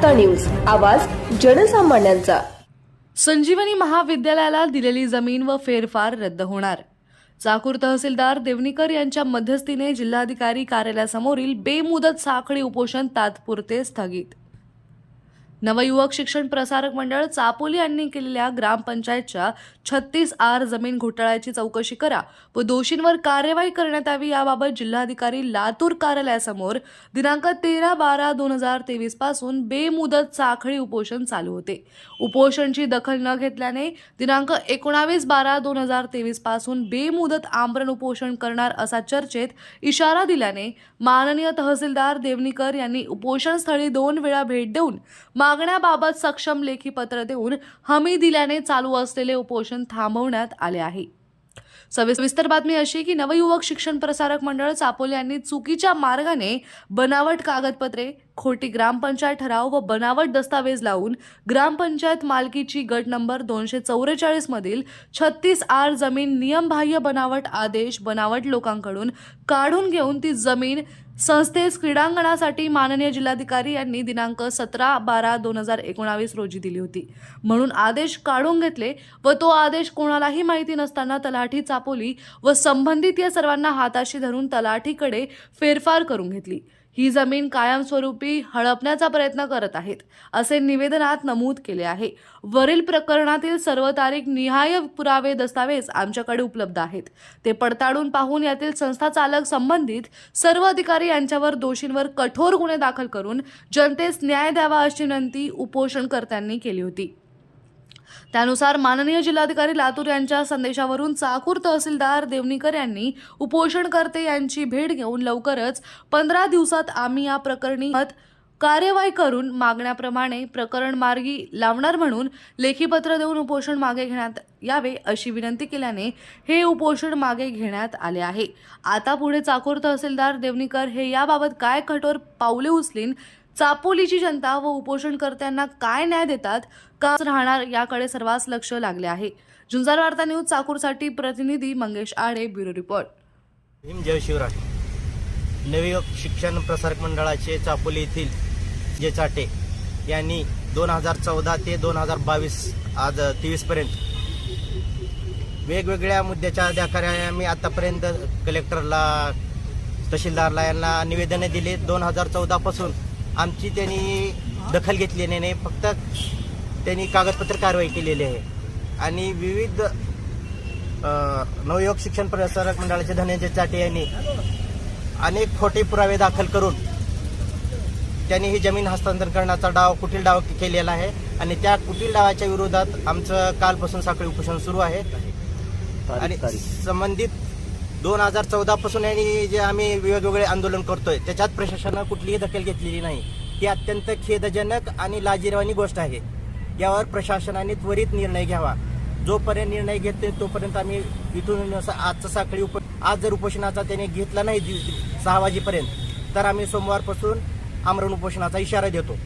वार्ता न्यूज. आवाज जनसामान्यांचा. संजीवनी महाविद्यालयाला दिलेली जमीन व फेरफार रद्द होणार. चाकूर तहसीलदार देवनीकर यांच्या मध्यस्थीने जिल्हाधिकारी कार्यालयासमोरील बेमुदत साखळी उपोषण तात्पुरते स्थगित. नवयुवक शिक्षण प्रसारक मंडळ चापोली यांनी केलेल्या ग्रामपंचायतच्या छत्तीस आर जमीन घोटाळ्याची चौकशी करा व दोषींवर कार्यवाही करण्यात यावी याबाबत जिल्हाधिकारी लातूर कार्यालयासमोर दिनांक तेरा बारा दोन हजार तेवीसपासून बेमुदत साखळी उपोषण चालू होते. उपोषणची दखल न घेतल्याने दिनांक एकोणावीस बारा दोन हजार तेवीसपासून बेमुदत आमरण उपोषण करणार असा चर्चेत इशारा दिल्याने माननीय तहसीलदार देवनीकर यांनी उपोषणस्थळी दोन वेळा भेट देऊन मागण्याबाबत सक्षम लेखी पत्र देऊन हमी दिल्याने चालू असलेले उपोषण थांबवण्यात आले आहे. सविस्तर बातमी अशी की नवयुवक शिक्षण प्रसारक मंडळ चापोले यांनी चुकीच्या मार्गाने बनावट कागदपत्रे खोटी ग्रामपंचायत ठराव व बनावट दस्तावेज लावून ग्रामपंचायत मालकीची गट नंबर दोनशे चौवेचाळीस मधील छत्तीस आर जमीन नियमबाह्य बनावट आदेश बनावट लोकांकडून काढून घेऊन ती जमीन संस्थेस क्रीडांगणासाठी माननीय जिल्हाधिकारी यांनी दिनांक सतरा बारा दोन हजार एकोणावीस रोजी दिली होती. म्हणून आदेश काढून घेतले व तो आदेश कोणालाही माहिती नसताना तलाठी चापोली व संबंधित या सर्वांना हाताशी धरून तलाठीकडे फेरफार करून घेतली. ही जमीन कायमस्वरूपी हडपण्याचा प्रयत्न करत आहेत असे निवेदनात नमूद केले आहे. वरील प्रकरणातील सर्व तारीख निहाय पुरावे दस्तावेज आमच्याकडे उपलब्ध आहेत. ते पडताळून पाहून यातील संस्था चालक संबंधित सर्व अधिकारी यांच्यावर दोषींवर कठोर गुन्हे दाखल करून जनतेस न्याय द्यावा अशी विनंती उपोषणकर्त्यांनी केली होती. त्यानुसार माननीय जिल्हाधिकारी लातूर यांच्या संदेशावरून चाकूर तहसीलदार देवनीकर यांनी उपोषणकर्ते यांची भेट घेऊन लवकरच पंधरा दिवसात आम्ही या प्रकरणी कार्यवाही करून मागण्याप्रमाणे प्रकरण मार्गी लावणार म्हणून लेखीपत्र देऊन उपोषण मागे घेण्यात यावे अशी विनंती केल्याने हे उपोषण मागे घेण्यात आले आहे. आता पुढे चाकूर तहसीलदार देवनीकर हे याबाबत काय कठोर पावले उचलीन चापोलीची जनता व उपोषणकर्त्यांना काय न्याय देतात का राहणार याकडे सर्वांस लक्ष लागले आहे. झुंजार वार्ता न्यूज चाकूरसाठी प्रतिनिधी मंगेश आडे ब्युरो रिपोर्ट. भीम जय शिवराज. नवयुग शिक्षण प्रसारक मंडळाचे चापोली येथील जे चाटे यांनी दोन हजार चौदा ते दोन हजार बावीस आज तेवीसपर्यंत वेगवेगळ्या मुद्द्याच्या अधिकाऱ्या आम्ही आतापर्यंत कलेक्टरला तहसीलदारला यांना निवेदने दिली. दोन हजार चौदापासून आमची त्यांनी दखल घेतलेली नाही फक्त त्यांनी कागदपत्र कारवाई केलेली आहे. आणि विविध नवयुवक शिक्षण प्रसारक मंडळाचे धनंजय चाटे यांनी अनेक खोटे पुरावे दाखल करून त्यांनी ही जमीन हस्तांतरण करण्याचा डाव कुटील डाव केलेला आहे. आणि त्या कुटील डावाच्या विरोधात आमचं कालपासून साखळी उपोषण सुरू आहे. आणि संबंधित दोन हजार चौदा पासून यांनी जे आम्ही वेगवेगळे आंदोलन करतोय त्याच्यात प्रशासनानं कुठलीही दखल घेतलेली नाही. ही अत्यंत खेदजनक आणि लाजिरवाणी गोष्ट आहे. यावर प्रशासनाने त्वरित निर्णय घ्यावा. जोपर्यंत निर्णय घेते तोपर्यंत आम्ही इथून असं आजचं साखळी उप आज जर उपोषणाचा त्याने घेतला नाही सहा वाजेपर्यंत तर आम्ही सोमवारपासून आमरण उपोषणाचा इशारा देतो.